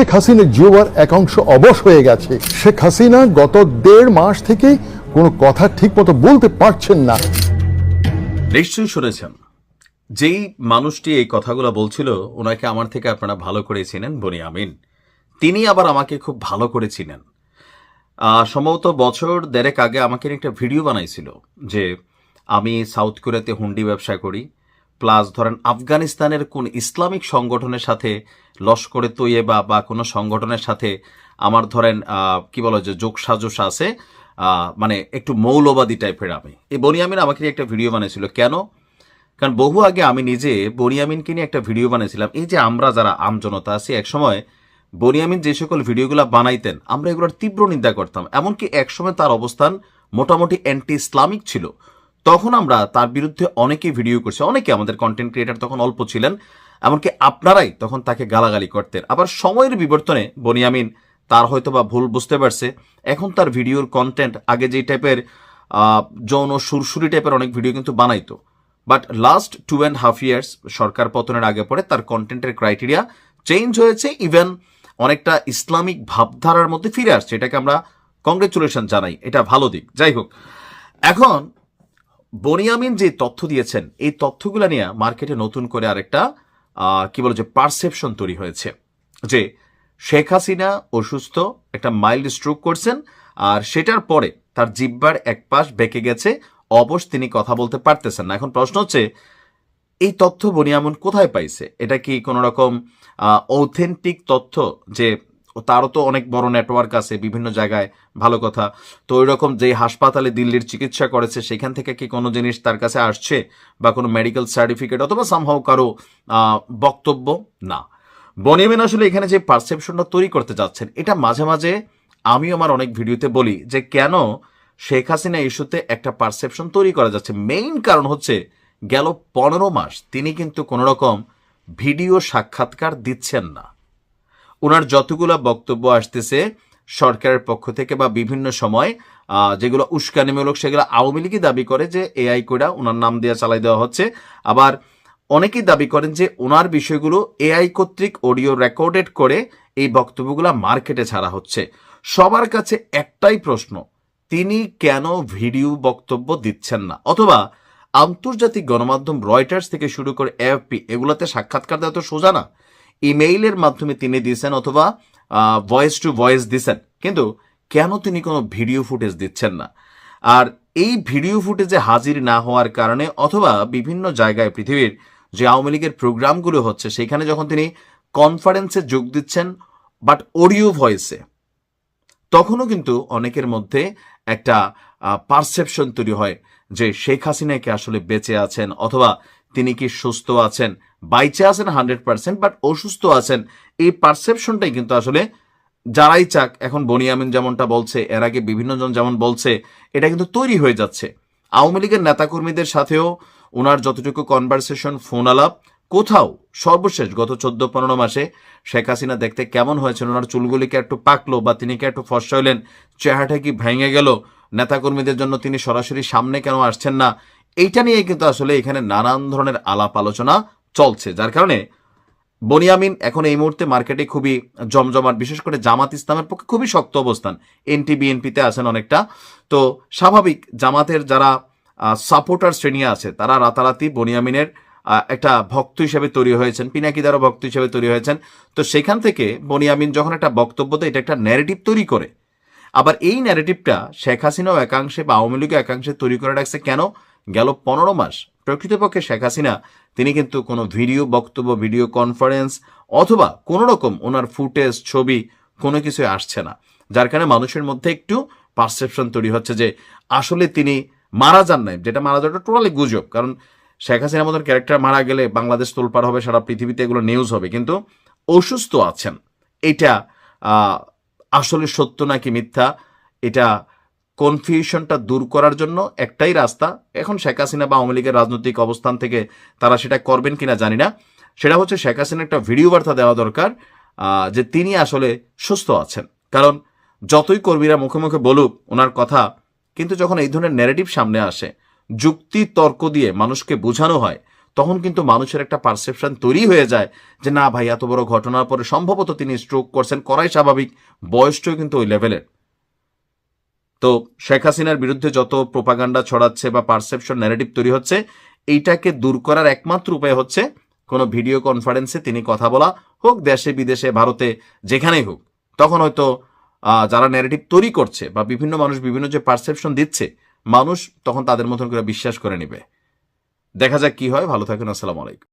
শেখ হাসিনার জিওবার একাংশ অবশ হয়ে গেছে। শেখ হাসিনা গত দেড় মাস থেকে কোনো কথা ঠিকমতো বলতে পারছেন না। নিশ্চয়ই শুনেছেন। যেই মানুষটি এই কথাগুলো বলছিল, ওনাকে আমার থেকে আপনারা ভালো করে চিনেন, বনি আমিন। তিনি আবার আমাকে খুব ভালো করে চিনেন। সম্ভবত বছর দেড়েক আগে আমাকে একটা ভিডিও বানাইছিল যে আমি সাউথ কোরিয়াতে হুন্ডি ব্যবসা করি প্লাস ধরেন আফগানিস্তানের কোন ইসলামিক সংগঠনের সাথে লস্করে তৈয়বা বা কোনো সংগঠনের সাথে আমার ধরেন কি বলো যে যোগ সাজস আছে মানে একটু মৌলবাদী টাইপের আমি। এই বনিয়ামিন আমাকে একটা ভিডিও বানিয়েছিল। কেন? কারণ বহু আগে আমি নিজে বনিয়ামিনকে নিয়ে একটা ভিডিও বানিয়েছিলাম। এই যে আমরা যারা আমজনতা আছি, একসময় বনিয়ামিন যে সকল ভিডিওগুলো বানাইতেন, আমরা এগুলোর তীব্র নিন্দা করতাম। এমনকি একসময় তার অবস্থান মোটামুটি অ্যান্টি ইসলামিক ছিল। তখন আমরা তার বিরুদ্ধে অনেকে ভিডিও করছি। অনেকে আমাদের কন্টেন্ট ক্রিয়েটার তখন অল্প ছিলেন, এমনকি আপনারাই তখন তাকে গালাগালি করতেন। আবার সময়ের বিবর্তনে বনিয়ামিন তার হয়তো বা ভুল বুঝতে পারছে। এখন তার ভিডিওর কন্টেন্ট আগে যেই টাইপের যৌন সুরসুরি টাইপের অনেক ভিডিও কিন্তু বানাইতো। But last two and half years সরকার পতনের আগে পরে তার কন্টেন্টের ক্রাইটেরিয়া চেঞ্জ হয়েছে ইভেন অনেকটা ইসলামিক ভাবধারার মধ্যে ফিরে আসছে। এটাকে আমরা কংগ্রেচুলেশন জানাই। এটা ভালো দিক। যাই হোক, এখন বনিয়ামিন যে তথ্য দিয়েছেন, এই তথ্যগুলো নিয়ে মার্কেটে নতুন করে আরেকটা কি বলে যে পারসেপশন তৈরি হয়েছে। যে শেখ হাসিনা অসুস্থ, একটা মাইল্ড স্ট্রোক করছেন, আর সেটার পরে তার জিব্বার এক পাশ বেঁকে গেছে, অবশ তিনি কথা বলতে পারতেছেন না। এখন প্রশ্ন হচ্ছে, এই তথ্য বনিয়ামন কোথায় পাইছে? এটা কি কোনো রকম অথেন্টিক তথ্য যে তারও তো অনেক বড় নেটওয়ার্ক আছে, বিভিন্ন জায়গায়, ভালো কথা। তো ওই রকম যে হাসপাতালে দিল্লির চিকিৎসা করেছে, সেখান থেকে কি কোনো জিনিস তার কাছে আসছে? বা কোনো মেডিকেল সার্টিফিকেট অথবা সামহাও কারও বক্তব্য? না। বনিয়ামিন আসলে এখানে যে পারসেপশনটা তৈরি করতে যাচ্ছেন, এটা মাঝে মাঝে আমি আমার অনেক ভিডিওতে বলি যে কেন শেখ হাসিনা ইস্যুতে একটা পারসেপশন তৈরি করা যাচ্ছে। মেইন কারণ হচ্ছে গেল পনেরো মাস তিনি কিন্তু কোনো রকম ভিডিও সাক্ষাৎকার দিচ্ছেন না। ওনার যতগুলো বক্তব্য আসতেছে সরকারের পক্ষ থেকে বা বিভিন্ন সময় যেগুলো উস্কানিমূলক, সেগুলো আওয়ামী লীগই দাবি করে যে এআই কোডা ওনার নাম দিয়ে চালাই দেওয়া হচ্ছে। আবার অনেকেই দাবি করেন যে ওনার বিষয়গুলো এআই কর্তৃক অডিও রেকর্ডেড করে এই বক্তব্যগুলো মার্কেটে ছাড়া হচ্ছে। সবার কাছে একটাই প্রশ্ন, তিনি কেন ভিডিও বক্তব্য দিচ্ছেন না? অথবা আন্তর্জাতিক গণমাধ্যম রয়টার্স থেকে শুরু করে এএফপি, এগুলোতে সাক্ষাৎকার দেওয়া তো সোজা না। ইমেইলের মাধ্যমে তিনি দিয়েছেন অথবা ভয়েস টু ভয়েস দিছেন কিন্তু কেন তিনি কোনো ভিডিও ফুটেজ দিচ্ছেন না? আর এই ভিডিও ফুটেজে হাজির না হওয়ার কারণে অথবা বিভিন্ন জায়গায় পৃথিবীর যে আওয়ামী লীগের প্রোগ্রামগুলো হচ্ছে, সেখানে যখন তিনি কনফারেন্সে যোগ দিচ্ছেন বাট অডিও ভয়েসে তখনও কিন্তু অনেকের মধ্যে একটা পারসেপশন তৈরি হয় যে শেখ হাসিনাকে আসলে বেঁচে আছেন অথবা তিনি কি সুস্থ আছেন? বাইচে আছেন হান্ড্রেড পার্সেন্ট, বাট অসুস্থ আছেন। এই পারসেপশনটাই কিন্তু আসলে যারাই চাক, এখন বনিয়ামিন যেমনটা বলছে, এর আগে বিভিন্ন জন যেমন বলছে, এটা কিন্তু তৈরি হয়ে যাচ্ছে। আওয়ামী লীগের নেতাকর্মীদের সাথেও ওনার যতটুকু কনভারসেশন ফোন আলাপ কোথাও সর্বশেষ গত চোদ্দ পনেরো মাসে শেখ হাসিনা দেখতে কেমন হয়েছেন ওনার চুলগুলিকে একটু পাকলো বা তিনি কি একটু ফর্সা হইলেন চেহারাটা কি ভেঙে গেল, নেতাকর্মীদের জন্য তিনি সরাসরি সামনে কেন আসছেন না এইটা নিয়ে কিন্তু আসলে এখানে নানান ধরনের আলাপ আলোচনা চলছে, যার কারণে বনিয়ামিন এখন এই মুহূর্তে মার্কেটে খুবই জমজমাট, বিশেষ করে জামাত ইসলামের পক্ষে খুবই শক্ত অবস্থান। এনটি বিএনপিতে আছেন অনেকটা। তো স্বাভাবিক জামাতের যারা সাপোর্টার শ্রেণি আছে, তারা রাতারাতি বনিয়ামিনের একটা ভক্ত হিসেবে তৈরি হয়েছেন, পিনাকিদারও ভক্ত হিসেবে তৈরি হয়েছেন। তো সেখান থেকে বনিয়ামিন যখন একটা বক্তব্য দেয়, এটা একটা ন্যারেটিভ তৈরি করে। আবার এই ন্যারেটিভটা শেখ হাসিনাও একাংশে বা আওয়ামী লীগও একাংশে তৈরি করে রাখছে। কেন? গেল পনেরো মাস। প্রকৃতপক্ষে শেখ হাসিনা, তিনি কিন্তু কোনো ভিডিও বক্তব্য, ভিডিও কনফারেন্স অথবা কোনো রকম ওনার ফুটেজ, ছবি কোনো কিছুই আসছে না। যার কারণে মানুষের মধ্যে একটু পারসেপশন তৈরি হচ্ছে যে আসলে তিনি মারা যান নাই। যেটা মারা যাওয়াটা টোটালি গুজব। কারণ শেখ হাসিনা মতন ক্যারেক্টার মারা গেলে বাংলাদেশ তোলপার হবে, সারা পৃথিবীতে এগুলো নিউজ হবে। কিন্তু অসুস্থ আছেন, এটা আসলে সত্য নাকি মিথ্যা, এটা কনফিউশনটা দূর করার জন্য একটাই রাস্তা। এখন শেখ হাসিনা বা আওয়ামী লীগের রাজনৈতিক অবস্থান থেকে তারা সেটা করবেন কিনা জানি না। সেটা হচ্ছে শেখ হাসিনা একটা ভিডিও বার্তা দেওয়া দরকার যে তিনি আসলে সুস্থ আছেন। কারণ যতই কর্মীরা মুখে মুখে বলুক ওনার কথা, কিন্তু যখন এই ধরনের ন্যারেটিভ সামনে আসে, যুক্তি তর্ক দিয়ে মানুষকে বোঝানো হয়, তখন কিন্তু মানুষের একটা পারসেপশন তৈরি হয়ে যায় যে না ভাই, এত বড় ঘটনার পরে সম্ভবত তিনি স্ট্রোক করছেন। করাই স্বাভাবিক, বয়সটাও কিন্তু ওই লেভেলের তো শেখ হাসিনার বিরুদ্ধে যত প্রোপাগান্ডা ছড়াচ্ছে বা পারসেপশন ন্যারেটিভ তৈরি হচ্ছে, এইটাকে দূর করার একমাত্র উপায় হচ্ছে কোনো ভিডিও কনফারেন্সে তিনি কথা বলা হোক, দেশে বিদেশে, ভারতে, যেখানেই হোক। তখন হয়তো যারা ন্যারেটিভ তৈরি করছে বা বিভিন্ন মানুষ বিভিন্ন যে পারসেপশন দিচ্ছে, মানুষ তখন তাদের মতন করে বিশ্বাস করে নেবে। দেখা যাক কি হয়। ভালো থাকুন। আসসালামু আলাইকুম।